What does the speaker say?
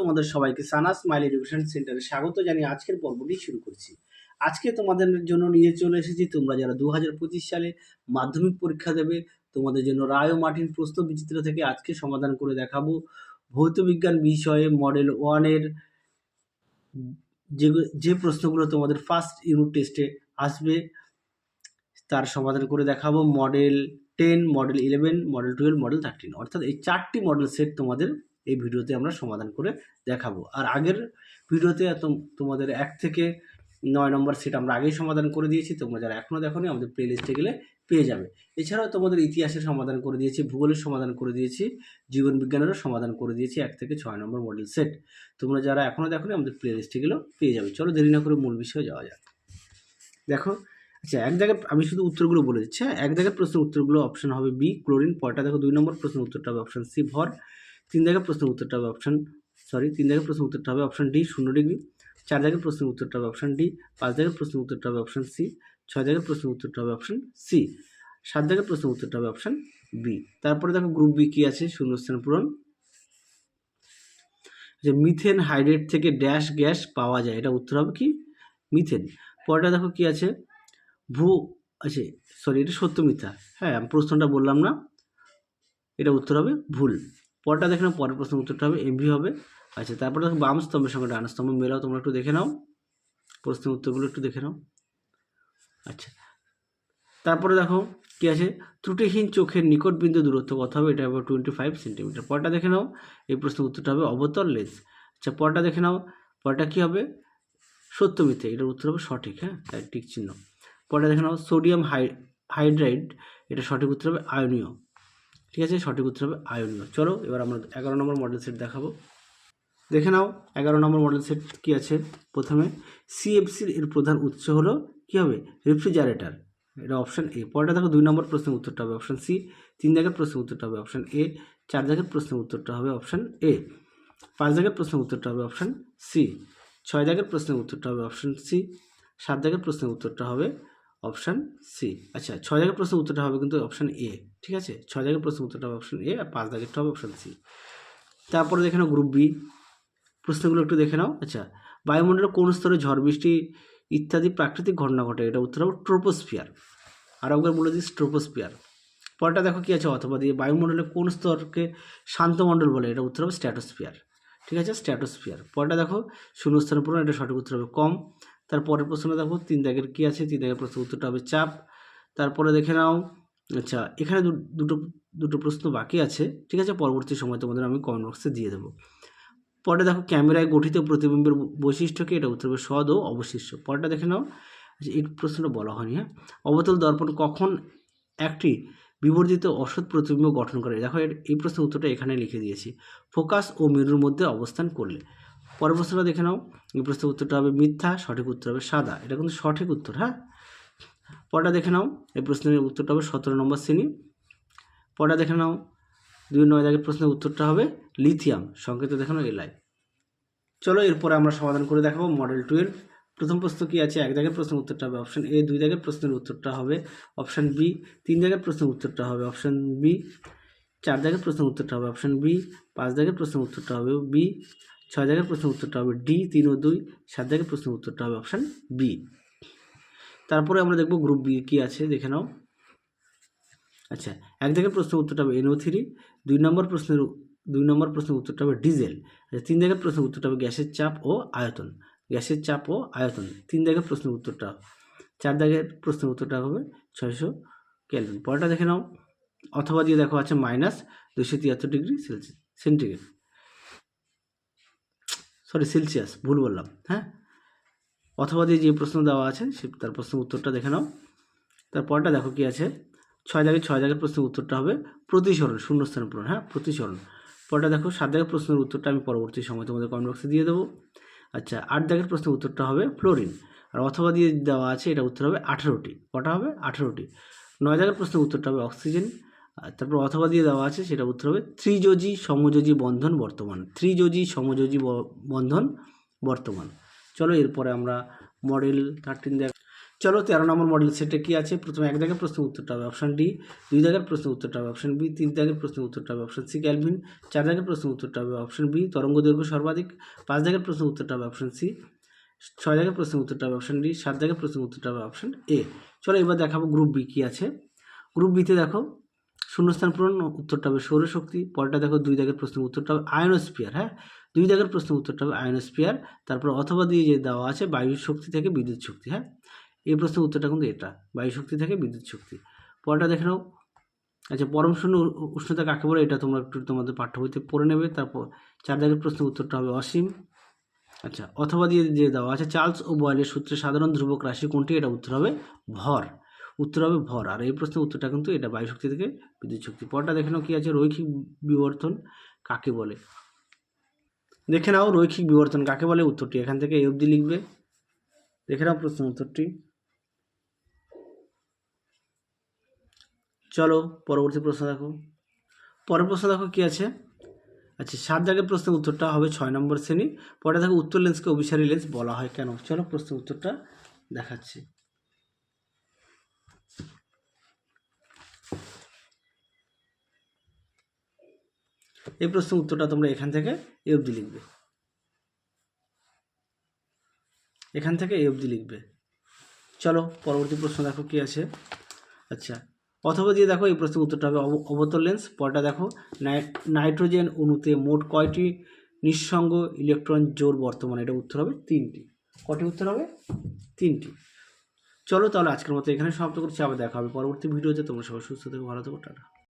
তোমাদের সবাইকে সানা smile education সেন্টারে স্বাগত জানিয়ে আজকের পর্বটি শুরু করছি। আজকে তোমাদের জন্য নিয়ে চলে এসেছি, তোমরা যারা দু হাজার পঁচিশ সালে মাধ্যমিক পরীক্ষা দেবে, তোমাদের জন্য রায় ও মার্টিন প্রশ্ন বিচিত্র থেকে আজকে সমাধান করে দেখাবো। ভৌত বিজ্ঞান বিষয়ে মডেল ওয়ানের যে যে প্রশ্নগুলো তোমাদের ফার্স্ট ইউনিট টেস্টে আসবে, তার সমাধান করে দেখাবো। Model ten model eleven model twelve model thirteen অর্থাৎ এই চারটি মডেল সেট তোমাদের এই ভিডিওতে আমরা সমাধান করে দেখাবো। আর আগের ভিডিওতে তোম- তোমাদের এক থেকে নয় নম্বর সেট আমরা আগেই সমাধান করে দিয়েছি। তোমরা যারা এখনও দেখোনি, আমাদের প্লে লিস্টে গেলে পেয়ে যাবে। এছাড়াও তোমাদের ইতিহাসের সমাধান করে দিয়েছি, ভূগোলের সমাধান করে দিয়েছি, জীবন বিজ্ঞানেরও সমাধান করে দিয়েছি এক থেকে ছয় নম্বর মডেল সেট তোমরা যারা এখনও দেখোনি, আমাদের প্লে লিস্টে গেলেও পেয়ে যাবে। চলো দেরি না করে মূল বিষয়ে যাওয়া যাক। দেখো আচ্ছা এক জায়গায় আমি শুধু উত্তরগুলো বলে দিচ্ছি হ্যাঁ? এক জায়গায় প্রশ্নের উত্তরগুলো অপশন হবে বি ক্লোরিন পরটা দেখো দুই নম্বর, প্রশ্নের উত্তরটা হবে অপশন সি ভর। তিন জায়গায় প্রশ্নের উত্তরটা হবে অপশন সরি তিন জায়গায় প্রশ্নের উত্তরটা হবে অপশন ডি শূন্য ডিগ্রি। চার জায়গায় প্রশ্নের উত্তরটা হবে অপশন ডি পাঁচ জায়গায় প্রশ্নের উত্তরটা হবে অপশন সি ছয় জায়গায় প্রশ্নের উত্তরটা হবে অপশন সি সাত জায়গায় প্রশ্নের উত্তরটা হবে অপশন বি তারপরে দেখো গ্রুপ বি কী আছে? শূন্যস্থান পূরণ। যে মিথেন হাইড্রেট থেকে ড্যাশ গ্যাস পাওয়া যায়, এটা উত্তর হবে কি? মিথেন পরটা দেখো কি আছে? ভূ আছে সরি এটা সত্য মিথ্যা। হ্যাঁ প্রশ্নটা বললাম না, এটা উত্তর হবে ভুল। পরটা দেখে নাও, পরের প্রশ্নের উত্তরটা হবে এমভি হবে। আচ্ছা তারপরে দেখো বাম স্তম্ভের সঙ্গে ডান স্তম্ভ মেলাও তোমরা একটু দেখে নাও। প্রশ্নের উত্তরগুলো একটু দেখে নাও। আচ্ছা তারপরে দেখো কি আছে? ত্রুটিহীন চোখের নিকট বিন্দু দূরত্ব কত হবে? এটা হবে টোয়েন্টি ফাইভ সেন্টিমিটার পরটা দেখে নাও, এই প্রশ্নের উত্তরটা হবে অবতল লেন্স আচ্ছা পরটা দেখে নাও, পরটা কী হবে? সত্য মিথ্যে এটার উত্তর হবে সঠিক হ্যাঁ টিক চিহ্ন। পরে দেখে নাও সোডিয়াম হাই হাইড্রাইড এটা সঠিক উত্তর হবে আয়নীয়। ঠিক আছে, সঠিক উত্তর হবে আয়নীয়। চলো, এবার আমরা এগারো নম্বর মডেল সেট দেখাবো। দেখে নাও, এগারো নম্বর মডেল সেট কী আছে? প্রথমে সিএফসির এর প্রধান উৎস হলো কী হবে? রেফ্রিজারেটর এটা অপশান এ পরেটা দেখো, দুই নম্বর প্রশ্নের উত্তরটা হবে অপশান সি তিন জায়গার প্রশ্নের উত্তরটা হবে অপশান এ চার জায়গার প্রশ্নের উত্তরটা হবে অপশান এ পাঁচ জায়গার প্রশ্নের উত্তরটা হবে অপশান সি ছয় জায়গার প্রশ্নের উত্তরটা হবে অপশান সি সাত জায়গার প্রশ্নের উত্তরটা হবে অপশান সি। আচ্ছা ছয় জায়গার প্রশ্ন উত্তরটা হবে কিন্তু অপশান এ, ঠিক আছে? ছয় জায়গার প্রশ্ন উত্তরটা হবে অপশান এ, আর পাঁচ জায়গারটা হবে অপশান সি। তারপরে দেখে নাও গ্রুপ বি, প্রশ্নগুলো একটু দেখে নাও। আচ্ছা বায়ুমণ্ডলে কোন স্তরে ঝড়, বৃষ্টি ইত্যাদি প্রাকৃতিক ঘটনা ঘটে? এটা উত্তর হবে ট্রোপোস্ফিয়ার। আর একবার বলে দিই ট্রোপোস্ফিয়ার। পরটা দেখো কী আছে, অথবা দিয়ে বায়ুমণ্ডলে কোন স্তরকে শান্তমণ্ডল বলে? এটা উত্তর হবে স্ট্র্যাটোস্ফিয়ার ঠিক আছে? স্ট্র্যাটোস্ফিয়ার পরটা দেখো, শূন্যস্থান পূরণ এটা সঠিক উত্তর হবে কম। তার পরের প্রশ্নটা দেখো, তিন দাগের কী আছে? তিন দাগের প্রশ্ন উত্তরটা হবে চাপ। তারপরে দেখে নাও আচ্ছা এখানে দুটো দুটো প্রশ্ন বাকি আছে, ঠিক আছে? পরবর্তী সময় তোমাদের আমি কমেন্ট বক্সে দিয়ে দেবো। পরে দেখো, ক্যামেরায় গঠিত প্রতিবিম্বের বৈশিষ্ট্যকে এটা উত্তর হবে সদ ও অবশিষ্ট। পরটা দেখে নাও আচ্ছা এই প্রশ্নটা বলা হয়নি হ্যাঁ? অবতল দর্পণ কখন একটি বিবর্জিত অসৎ প্রতিবিম্ব গঠন করে? দেখো এই প্রশ্নের উত্তরটা এখানে লিখে দিয়েছি। ফোকাস ও মেরুর মধ্যে অবস্থান করলে। পরের প্রশ্নটা দেখে নাও। এই প্রশ্নের উত্তরটা হবে মিথ্যা, সঠিক উত্তর হবে সাদা। এটা কিন্তু সঠিক উত্তর হ্যাঁ? পরটা দেখে নাও। এই প্রশ্নের উত্তরটা হবে সতেরো নম্বর শ্রেণি। পরটা দেখে নাও। দুই নয় দাগের প্রশ্নের উত্তরটা হবে লিথিয়াম। সংকেত দেখে নাও এলাই চলো এরপরে আমরা সমাধান করে দেখাবো মডেল টুয়েলভ প্রথম প্রশ্ন কি আছে? এক জায়গায় প্রশ্নের উত্তরটা হবে অপশন এ দুই জায়গায় প্রশ্নের উত্তরটা হবে অপশান বি তিন জায়গায় প্রশ্নের উত্তরটা হবে অপশান বি চার জায়গায় প্রশ্নের উত্তরটা হবে অপশান বি পাঁচ জায়গায় প্রশ্নের উত্তরটা হবে বি ছয় জায়গায় প্রশ্নের উত্তরটা হবে ডি, তিন ও দুই, সাত জায়গায় প্রশ্নের উত্তরটা হবে অপশন বি। তারপরে আমরা দেখব গ্রুপ বি কী আছে, দেখে নাও। আচ্ছা এক জায়গায় প্রশ্নের উত্তরটা হবে এনও থ্রি দুই নম্বর প্রশ্নের দুই নম্বর প্রশ্নের উত্তরটা হবে ডিজেল আচ্ছা তিন জায়গায় প্রশ্নের উত্তরটা হবে গ্যাসের চাপ ও আয়তন, গ্যাসের চাপ ও আয়তন, তিন জায়গায় প্রশ্নের উত্তরটা, চার জায়গায় প্রশ্নের উত্তরটা হবে ছয়শো কেলভিন, পরেরটা দেখে নাও, অথবা দিয়ে দেখো আছে মাইনাস দুশো তিয়াত্তর degree Celsius centigrade. Sorry Celsius ভুল বললাম হ্যাঁ? অথবা দিয়ে যে প্রশ্ন দেওয়া আছে, সে তার প্রশ্নের উত্তরটা দেখে নাও। তারপরটা দেখো কি আছে, ছয় জায়গায় ছয় জায়গায় প্রশ্নের উত্তরটা হবে প্রতিসরণ, শূন্যস্থান পূরণ হ্যাঁ? প্রতিসরণ। পরটা দেখো, সাত জায়গায় প্রশ্নের উত্তরটা আমি পরবর্তী সময় তোমাদের কমেন্ট বক্সে দিয়ে দেবো। আচ্ছা আট জায়গায় প্রশ্নের উত্তরটা হবে ফ্লোরিন, আর অথবা দিয়ে দেওয়া আছে, এটা উত্তর হবে আঠেরোটি। কটা হবে? আঠেরোটি। নয় জায়গায় প্রশ্নের উত্তরটা হবে অক্সিজেন তারপর অথবা দিয়ে দেওয়া আছে, সেটা উত্তর হবে, ত্রিযোজি সমযোজী বন্ধন বর্তমান, ত্রিযোজী সমযোজী বন্ধন বর্তমান। চলো এরপরে আমরা মডেল থার্টিন দেখ, চলো তেরো নম্বর মডেল সেটে কী আছে? প্রথমে এক দাগের প্রশ্নের উত্তরটা হবে অপশান ডি দুই দাগের প্রশ্নের উত্তরটা হবে অপশান বি তিন দাগের প্রশ্নের উত্তরটা হবে অপশান সি ক্যালভিন চার দাগের প্রশ্নের উত্তরটা হবে অপশান বি তরঙ্গ দৈর্ঘ্য সর্বাধিক, পাঁচ দাগের প্রশ্নের উত্তরটা হবে অপশান সি ছয় দাগের প্রশ্নের উত্তরটা হবে অপশান ডি সাত দাগের প্রশ্নের উত্তরটা হবে অপশান এ চলো এবার দেখাবো গ্রুপ বি কী আছে। গ্রুপ বিতে দেখো শূন্যস্থান পূরণ উত্তরটা হবে সৌরশক্তি, পরেরটা দেখো দুই দাগের প্রশ্নের উত্তরটা হবে আয়নোস্ফিয়ার হ্যাঁ? দুই দাগের প্রশ্নের উত্তরটা হবে আয়নোস্ফিয়ার তারপর অথবা দিয়ে যে দেওয়া আছে বায়ু শক্তি থেকে বিদ্যুৎ শক্তি হ্যাঁ? এই প্রশ্নের উত্তরটা কিন্তু এটা বায়ু শক্তি থেকে বিদ্যুৎ শক্তি পরেরটা দেখে নাও। আচ্ছা পরম শূন্য উষ্ণতা কাকে বলে? এটা তোমরা একটু তোমাদের পাঠ্য বইতে পড়ে নেবে। তারপর চার দাগের প্রশ্নের উত্তরটা হবে অসীম। আচ্ছা অথবা দিয়ে যে দেওয়া আছে চার্লস ও বয়েলের সূত্রে সাধারণ ধ্রুবক রাশি কোনটি? এটা উত্তর হবে ভর। উত্তর হবে ভর। আর এই প্রশ্নের উত্তরটা কিন্তু এটা বায়ু শক্তি থেকে বিদ্যুৎ শক্তি। পরটা দেখে নাও কী আছে, রৈখিক বিবর্তন কাকে বলে? দেখে নাও রৈখিক বিবর্তন কাকে বলে উত্তরটি। এখান থেকে এই অবধি লিখবে। দেখে নাও প্রশ্ন উত্তরটি। চলো পরবর্তী প্রশ্ন দেখো। পরের প্রশ্ন দেখো কী আছে? আচ্ছা সাত জায়গায় প্রশ্নের উত্তরটা হবে ছয় নম্বর শ্রেণি। পরে দেখো উত্তর লেন্সকে অভিসারী লেন্স বলা হয়। কেন? চলো প্রশ্নের উত্তরটা দেখাচ্ছি। এই প্রশ্ন উত্তরটা তোমরা এখান থেকে এ অবধি লিখবে। এখান থেকে এ অবধি লিখবে। চলো, পরবর্তী প্রশ্ন দেখো কি আছে। আচ্ছা অথবা দিয়ে দেখো এই প্রশ্নের উত্তরটা হবে অব- অবতল লেন্স পরটা দেখো নাইট- নাইট্রোজেন অণুতে মোট কয়টি নিঃসঙ্গ ইলেকট্রন জোর বর্তমানে? এটা উত্তর হবে তিনটি। কটি উত্তর হবে? তিনটি। চলো তাহলে আজকের মতো এখানে সমাপ্ত করছি। আবার দেখা হবে পরবর্তী ভিডিওতে। তোমরা সবাই সুস্থ থেকো, ভালো থেকো, টাটা।